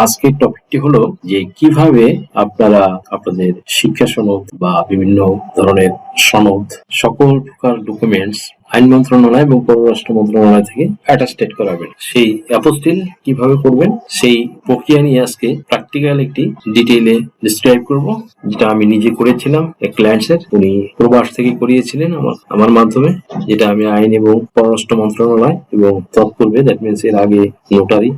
আজকের টপিকটি হলো যে কীভাবে আপনারা আপনাদের শিক্ষা সনদ বা বিভিন্ন ধরনের সনদ, সকল প্রকার ডকুমেন্টস আইন মন্ত্রণালয় এবং পররাষ্ট্র মন্ত্রণালয় থেকে অ্যাটাস্টেড করাবেন। সেই অ্যাপোস্টিল কীভাবে করবেন, সেই প্রক্রিয়া নিয়ে আজকে প্র্যাকটিক্যাল একটি ডিটেইলে ডিসক্রাইব করব, যেটা আমি নিজে করেছিলাম, এক ক্লায়েন্টসের উনি প্রবাস থেকে করিয়েছিলেন আমার আমার মাধ্যমে, যেটা আমি আইন এবং পররাষ্ট্র মন্ত্রণালয় এবং তৎপূর্বে দ্যাট মিনস এর আগে নোটারি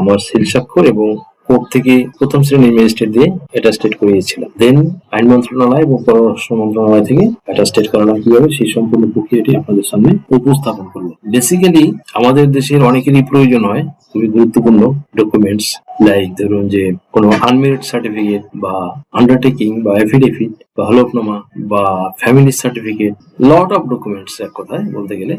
আমার সিল স্বাক্ষর এবং কোর্ট থেকে প্রথম শ্রেণির ম্যাজিস্ট্রেট দিয়ে অ্যাটাস্টেড করিয়েছিলাম। দেন আইন মন্ত্রণালয় এবং পররাষ্ট্র মন্ত্রণালয় থেকে অ্যাটাস্টেড করানো কীভাবে, সেই সম্পূর্ণ প্রক্রিয়াটি আপনাদের সামনে উপস্থাপন করব। বেসিক্যালি আমাদের দেশের অনেকেরই প্রয়োজন হয় খুবই গুরুত্বপূর্ণ ডকুমেন্টস লাইক ধরুন যে কোনো আনমেরিড সার্টিফিকেট বা আন্ডারটেকিং বা এফিডেভিট বা হলফনামা বা family certificate lot of documents এক কথায় বলতে গেলে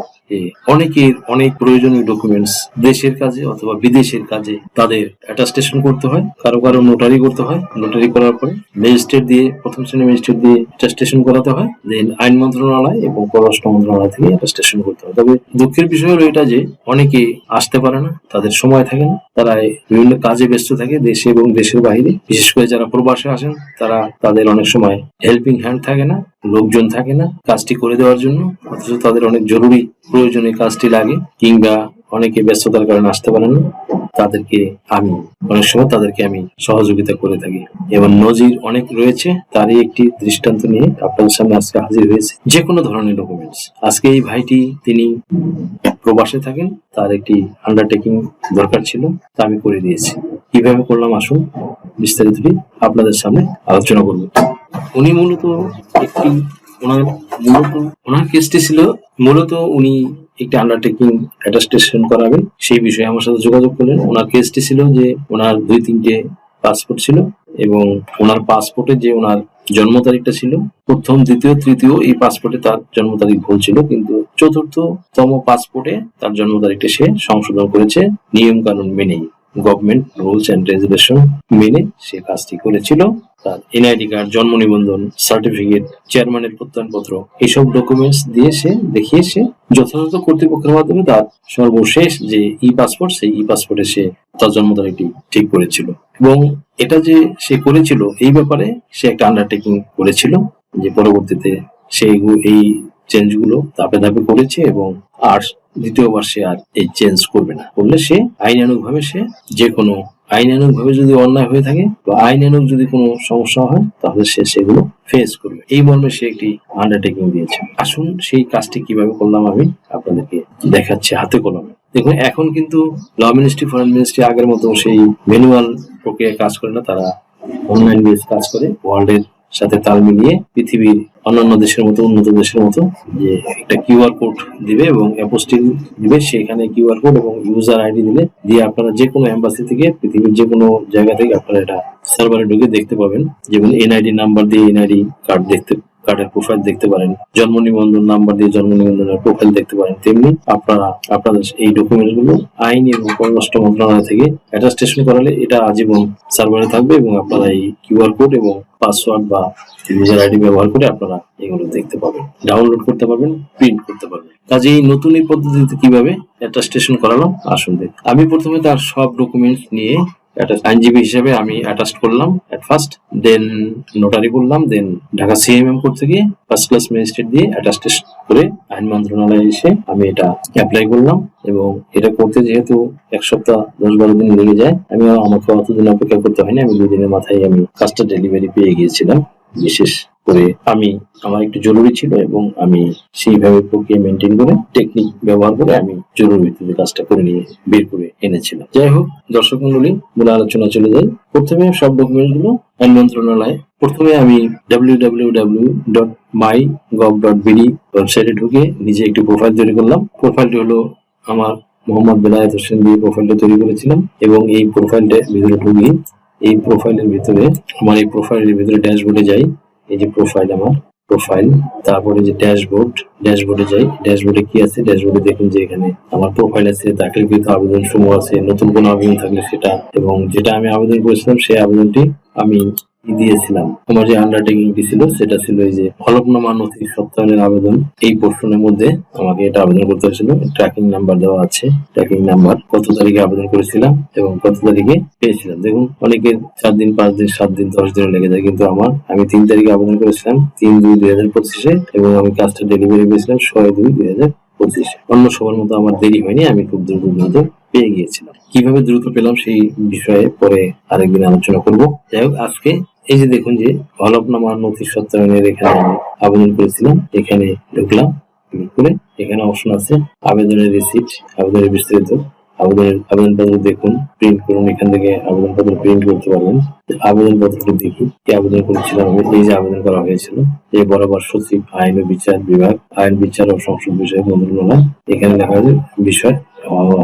অনেকের অনেক প্রয়োজনীয় ডকুমেন্টস দেশের কাজে অথবা বিদেশের কাজে তাদের অ্যাটাস্টেশন করতে হয়, কারও কারও নোটারি করতে হয় নোটারি করার পরে ম্যাজিস্ট্রেট দিয়ে, প্রথম শ্রেণির ম্যাজিস্ট্রেট দিয়ে অ্যাটাস্টেশন করাতে হয় দেন আইন মন্ত্রণালয় এবং পররাষ্ট্র মন্ত্রণালয় থেকে অ্যাটাস্টেশন করতে হয়। তবে দুঃখের বিষয় হলো এটা যে, অনেকে আসতে পারে না, তাদের সময় থাকে না, তারা বিভিন্ন কাজে ব্যস্ত থাকে দেশে এবং দেশের বাইরে। বিশেষ করে যারা প্রবাসে আসেন, তারা তাদের অনেক সময় হেল্পিং হ্যান্ড থাকে না, লোকজন থাকে না কাজটি করে দেওয়ার জন্য, অথচ তাদের অনেক জরুরি প্রয়োজনে কাজটি লাগে, কিংবা অনেকে ব্যস্ততার কারণে আসতে পারেন না, তাদেরকে আমি, অনেক সময় তাদেরকে আমি সহযোগিতা করে থাকি। এবং নজির অনেক রয়েছে, তারই একটি দৃষ্টান্ত নিয়ে আপনাদের সামনে আজকে হাজির হয়েছে। যে কোনো ধরনের ডকুমেন্টস আজকে এই ভাইটি, তিনি প্রবাসে থাকেন, তার একটি আন্ডারটেকিং দরকার ছিল, তা আমি করে দিয়েছি। কীভাবে করলাম? আসুন বিস্তারিতটি আপনাদের সামনে আলোচনা করব। উনি মূলত একটি ওনার মূলত, ওনার কেসটি ছিল মূলত উনি একটি আন্ডারটেকিং অ্যাটাস্টেশন করাবেন। সেই বিষয়ে আমার সাথে যোগাযোগ করলেন। ওনার কেসটি ছিল যে ওনার দুই তিনটে পাসপোর্ট ছিল এবং ওনার পাসপোর্টে যে ওনার জন্ম তারিখটা ছিল, প্রথম, দ্বিতীয়, তৃতীয় এই পাসপোর্টে তার জন্ম তারিখ ভুল ছিল কিন্তু চতুর্থতম পাসপোর্টে তার জন্ম তারিখটা সে সংশোধন করেছে। নিয়ম কানুন মেনেই গভর্নমেন্ট রুলস এন্ড রেজুলেশন মেনে সে কাজটি করেছিল। তার এনআইডি কার্ড, জন্ম নিবন্ধন সার্টিফিকেট চেয়ারম্যানের প্রত্যয়নপত্র এইসব ডকুমেন্টস দিয়ে সে দেখিয়ে সে যথাযথ কর্তৃপক্ষের মাধ্যমে তার সর্বশেষ যে ই পাসপোর্ট সেই ই পাসপোর্টে সে তার জন্ম তারিখটি ঠিক করেছিল। এবং এটা যে সে করেছিল, এই ব্যাপারে সে একটা আন্ডারটেকিং করেছিল যে পরবর্তীতে সে এই চেঞ্জগুলো ধাপে ধাপে করেছে এবং আর দ্বিতীয়বার সে আর এই চেঞ্জ করবে না। করলে সে আইনানুগ ভাবে সে যে কোনো আইনানুগ ভাবে যদি অন্যায় হয়ে থাকে বা আইনানুগ যদি কোনো সমস্যা হয়, তাহলে সে সেগুলো ফেস করবে। এই মর্মে সে একটি আন্ডারটেকিং দিয়েছে। আসুন সেই কাজটি কীভাবে করলাম আমি আপনাদেরকে দেখাচ্ছি হাতে কলমে। দেখুন, এখন কিন্তু ল মিনিস্ট্রি ফরেন মিনিস্ট্রি আগের মতো সেই ম্যানুয়াল প্রক্রিয়ায় কাজ করে না, তারা অনলাইন বেস কাজ করে। ওয়ার্ল্ডের সাথে তাল মিলিয়ে পৃথিবীর অন্যান্য দেশের মতো, উন্নত দেশের মতো যে একটা কিউআর কোড দিবে এবং অ্যাপোস্টিল দিবে সেখানে কিউআর কোড এবং ইউজার আইডি দিলে দিয়ে আপনারা যে কোনো অ্যাম্বাসি থেকে, পৃথিবীর যে কোনো জায়গা থেকে আপনারা এটা সার্ভারে ঢুকে দেখতে পাবেন। যেমন এনআইডি নাম্বার দিয়ে এনআইডি কার্ড দেখতে কার্ডের প্রোফাইল দেখতে পারেন, জন্ম নিবন্ধন নাম্বার দিয়ে জন্ম নিবন্ধনের প্রোফাইল দেখতে পারেন। তেমনি আপনারা, আপনাদের এই ডকুমেন্টগুলো আইন এবং পররাষ্ট্র মন্ত্রণালয় থেকে অ্যাটাস্টেশন করালে এটা আজীবন সার্ভারে থাকবে এবং আপনারা এই কিউআর কোড এবং পাসওয়ার্ড বা ইউজার আইডি ব্যবহার করে আপনারা এগুলো দেখতে পাবেন ডাউনলোড করতে পারবেন প্রিন্ট করতে পারবেন। কাজে এই নতুন এই পদ্ধতিতে কীভাবে অ্যাটাস্টেশন করালাম, আসুন দেখ। আমি প্রথমে তার সব ডকুমেন্টস নিয়ে আইনজীবী হিসেবে আমি অ্যাটাস্ট করলাম অ্যাট ফার্স্ট দেন নোটারি করলাম দেন ঢাকা সিএমএম করতে গিয়ে ফার্স্ট ক্লাস ম্যাজিস্ট্রেট দিয়ে অ্যাটাস্টেশন করে আইন মন্ত্রণালয়ে এসে আমি এটা অ্যাপ্লাই করলাম এবং এটা করতে যেহেতু এক সপ্তাহ, দশ বারো দিন লেগে যায় আমি আমাকে অতদিন অপেক্ষা করতে হয়নি, আমি দুদিনের মাথায় আমি কাজটা ডেলিভারি পেয়ে গিয়েছিলাম, বিশেষ করে আমি, আমার একটু জরুরি ছিল এবং আমি সেইভাবে প্রক্রিয়া মেনটেন করে টেকনিক ব্যবহার করে আমি জরুরি ভিত্তিতে কাজটা করে নিয়ে বের করে এনেছিলাম। যাই হোক, দর্শক মন্ডলী, মূল আলোচনা চলে যাই। প্রথমে সব ডকুমেন্টগুলো আইন মন্ত্রণালয়। প্রথমে আমি W W W dot my gov dot BD ওয়েবসাইটে ঢুকে নিজে একটি প্রোফাইল তৈরি করলাম। প্রোফাইলটি হলো আমার মোহাম্মদ বেলায়েত হোসেন দিয়ে প্রোফাইলটা তৈরি করেছিলাম এবং এই প্রোফাইলটা ভিতরে ঢুকি এই প্রোফাইলের ভিতরে, আমার এই প্রোফাইলের ভিতরে ড্যাশবোর্ডে যাই। এই যে প্রোফাইল আমার প্রোফাইল তারপরে যে ড্যাশবোর্ড ড্যাশবোর্ডে যাই ড্যাশবোর্ডে কি আছে? ড্যাশবোর্ডে দেখুন যে এখানে আমার প্রোফাইল আছে দাখিলকৃত আবেদন সমূহ আছে, নতুন কোনো আবেদন থাকলে সেটা, এবং যেটা আমি আবেদন করেছিলাম সেই আবেদনটি আমি দিয়েছিলাম। আমার যে আন্ডারটেকিংটি ছিল, সেটা ছিল এই যে হলফনামা নথি সত্যায়নের আবেদন। এই পোর্শনের মধ্যে আমাকে এটা আবেদন করতে হয়েছিল। ট্র্যাকিং নাম্বার দেওয়া আছে ট্র্যাকিং নাম্বার কত তারিখে আবেদন করেছিলাম এবং কত তারিখে পেয়েছিলাম। দেখুন, অনেকের চার দিন, পাঁচ দিন, সাত দিন, দশ দিন লেগে যায়, কিন্তু আমার, আমি তিন তারিখে আবেদন করেছিলাম, তিন দুই দুই হাজার পঁচিশে, এবং আমি কাজটা ডেলিভারি পেয়েছিলাম ছয় দুই দুই হাজার পঁচিশে। অন্য সবার মতো আমার দেরি হয়নি, আমি খুব দ্রুত দ্রুত পেয়ে গিয়েছিলাম। কীভাবে দ্রুত পেলাম সেই বিষয়ে পরে আরেকদিন আলোচনা করব। যাই হোক, আজকে এই যে দেখুন যে হলফনামা নথি সত্যায়নের এখানে আবেদন করেছিলাম। এখানে ঢুকলাম করে এখানে অপশন আছে আবেদনের রিসিপ্ট আবেদনের বিস্তারিত। আবেদনের আবেদনপত্র দেখুন প্রিন্ট করুন, এখান থেকে আবেদনপত্র প্রিন্ট করতে পারবেন। আবেদনপত্রটি দেখি কি আবেদন করেছিলাম এই যে আবেদন করা হয়েছিল। এই বরাবর সচিব, আইন ও বিচার বিভাগ, আইন বিচার ও সংসদ বিষয় মন্ত্রণালয়, এখানে দেখা যায় বিষয়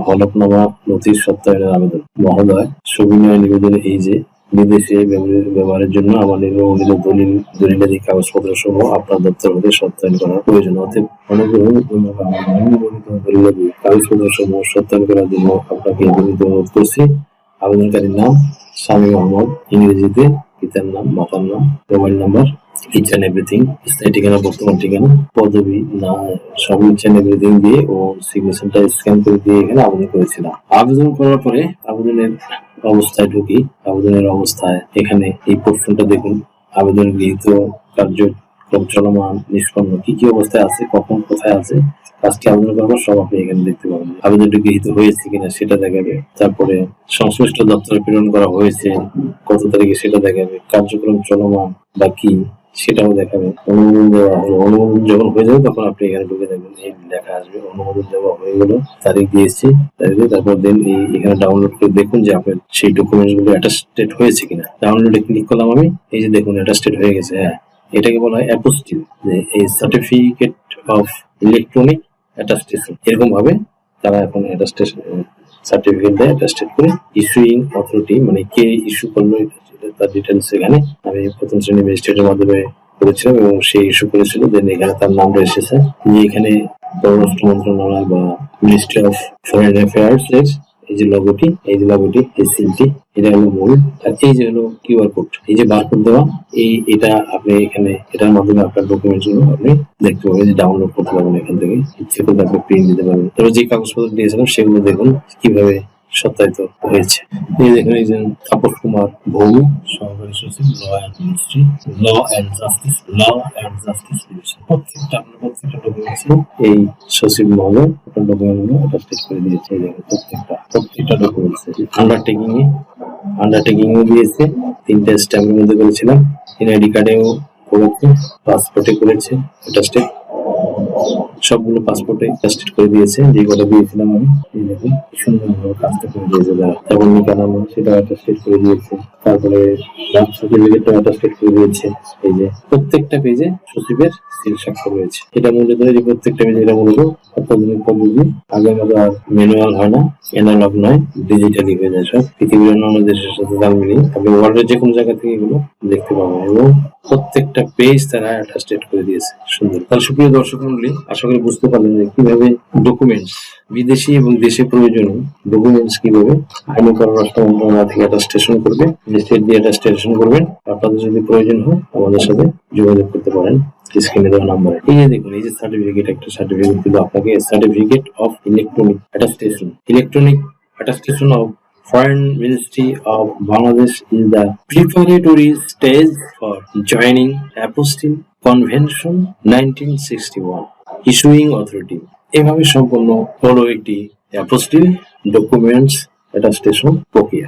হলফনামা নথি সত্যায়নের আবেদন। মহোদয় সবিনয় নিবেদনে এই যে বিদেশে ব্যবহারের জন্য আমার নির্বাচিত দলিল দলিলাদি কাগজপত্র সহ আপনার দপ্তর হতে সত্যায়ন করার প্রয়োজন। অতএব অনুগ্রহ আমার দলিলাদি কাগজপত্র সমূহ সত্যায়ন করার জন্য আপনাকে বিনীত অনুরোধ করছি। আবেদনকারীর নাম স্বামী মোহাম্মদ ইংরেজিতে পিতার নাম, মাতার নাম, mobile number each and everything স্থায়ী ঠিকানা, বর্তমান ঠিকানা, পদবি না সব ইচ অ্যান্ড এভরিথিং দিয়ে ও সিগনেচারটা স্ক্যান করে দিয়ে এখানে আবেদন করেছিলাম। আবেদন করার পরে আবেদনের অবস্থায় ঢুকি, আবেদনের অবস্থায়। এখানে এই পোর্শনটা দেখুন। আবেদন গৃহীত কার্যক্রম চলমান, নিষ্পন্ন। কি কি অবস্থায় আছে, কখন, কোথায় আছে, কাজটি আবেদন করবার সব আপনি এখানে দেখতে পাবেন আবেদনটি গৃহীত হয়েছে কিনা সেটা দেখাবে। তারপরে সংশ্লিষ্ট দপ্তরে প্রেরণ করা হয়েছে, কত তারিখে সেটা দেখাবে। কার্যক্রম চলমান বা কি সেটাও দেখাবে অনুমোদন দেওয়া হলো অনুমোদন যখন হয়ে যাবে, তখন আপনি এখানে ঢুকে দেখবেন এই লেখা আসবে, অনুমোদন দেওয়া হয়ে গেল। তারিখ দিয়েছি, তারিখে তারপর দেন এই এখানে ডাউনলোড করে দেখুন যে আপনার সেই ডকুমেন্টসগুলো অ্যাটাস্টেড হয়েছে কিনা। ডাউনলোডে ক্লিক করলাম আমি, এই যে দেখুন অ্যাটাস্টেড হয়ে গেছে হ্যাঁ। এটাকে বলা হয় অ্যাপোস্টিল যে এই সার্টিফিকেট অফ ইলেকট্রনিক অ্যাটাস্টেশন এরকম ভাবে তারা এখন অ্যাটাস্টেশন সার্টিফিকেট দেয় অ্যাটাস্টেড করে ইস্যুইং অথরিটি মানে কে ইস্যু করল তার ডিটেলস এখানে আমি প্রথম শ্রেণি ম্যাজিস্ট্রেটের মাধ্যমে করেছিলাম এবং সে ইস্যু করেছিল দেন এখানে তার নামটা এসেছে। যে এখানে পররাষ্ট্র মন্ত্রণালয় বা মিনিস্ট্রি অফ ফরেন অ্যাফেয়ার্স এর এই যে লগোটি এই যে লগোটি এই সিলটি এটা হলো মূল। আর এই যে হলো কিউআর কোড এই যে বারকোড দেওয়া, এই এটা আপনি এখানে, এটার মাধ্যমে আপনার ডকুমেন্টসগুলো আপনি দেখতে পাবেন, যে ডাউনলোড করতে পারবেন এখান থেকে। ইচ্ছে করলে আপনি প্রিন্ট দিতে পারবেন। তবে যে কাগজপত্র দিয়েছিলাম, সেগুলো দেখুন, কীভাবে সত্যায়িত হয়েছে। এই দেখুন যে তাপস কুমার ভৌম সহকারী সচিব law ministry law and justice law and justice division প্রত্যেকটা আপনার প্রত্যেকটা ডকুমেন্টস এই সচিব আপনার ডকুমেন্টগুলো অ্যাটাস্টেড করে দিয়েছে প্রত্যেকটা প্রত্যেকটা ডকুমেন্টস আন্ডারটেকিং এ? আন্ডারটেকিং ও দিয়েছে। তিনটা স্ট্যাম্পের মধ্যে করেছিলাম। এনআইডি কার্ডেও করেছে। পাসপোর্টে করেছে। অ্যাটাস্টেড সবগুলো পাসপোর্টে অ্যাটাস্টেড করে দিয়েছে। যে কটা দিয়েছিলাম আমি, এই দেখুন কি সুন্দর ভাবে কাজটা করে দিয়েছে তারা। এবং নিকানামা সেটা অ্যাটাস্টেড করে দিয়েছে। তারপরে বার্থ সার্টিফিকেটটা অ্যাটাস্টেড করে দিয়েছে। এই যে প্রত্যেকটা পেজে সচিবের সিল স্বাক্ষর রয়েছে। এটা মূলত যে প্রত্যেকটা পেজে এটা মূলত অত্যাধুনিক পদ্ধতি। আগের মতো আর ম্যানুয়াল হয় না অ্যানালগ নয় ডিজিটালি হয়ে। যায় সব পৃথিবীর অন্যান্য দেশের সাথে তাল মিলিয়ে, আপনি ওয়ার্ল্ডের যে কোনো জায়গা থেকে এগুলো দেখতে পাবেন। এবং প্রত্যেকটা পেজ তারা অ্যাটাস্টেড করে দিয়েছে। সুন্দর। তাহলে সুপ্রিয় দর্শক মন্ডলী, আশা করি বুঝতে পারলেন যে কীভাবে ডকুমেন্টস বিদেশি এবং দেশে প্রয়োজনীয় ডকুমেন্টস কীভাবে আইন পররাষ্ট্র মন্ত্রণালয় থেকে অ্যাটাস্টেশন করবে স্টেট দিয়ে অ্যাটাস্টেশন করবেন। আপনাদের যদি প্রয়োজন হয়, আমাদের সাথে যোগাযোগ করতে পারেন। স্ক্রিনে দেওয়া নাম্বারে। এই যে দেখুন, এই যে সার্টিফিকেট একটা সার্টিফিকেট কিন্তু আপনাকে certificate of electronic attestation electronic attestation of Foreign Ministry of Bangladesh is the preparatory stage for joining Apostille Convention 1961 issuing authority এভাবে সম্পন্ন হলো একটি অ্যাপোস্টিল ডকুমেন্টস অ্যাটাস্টেশন প্রক্রিয়া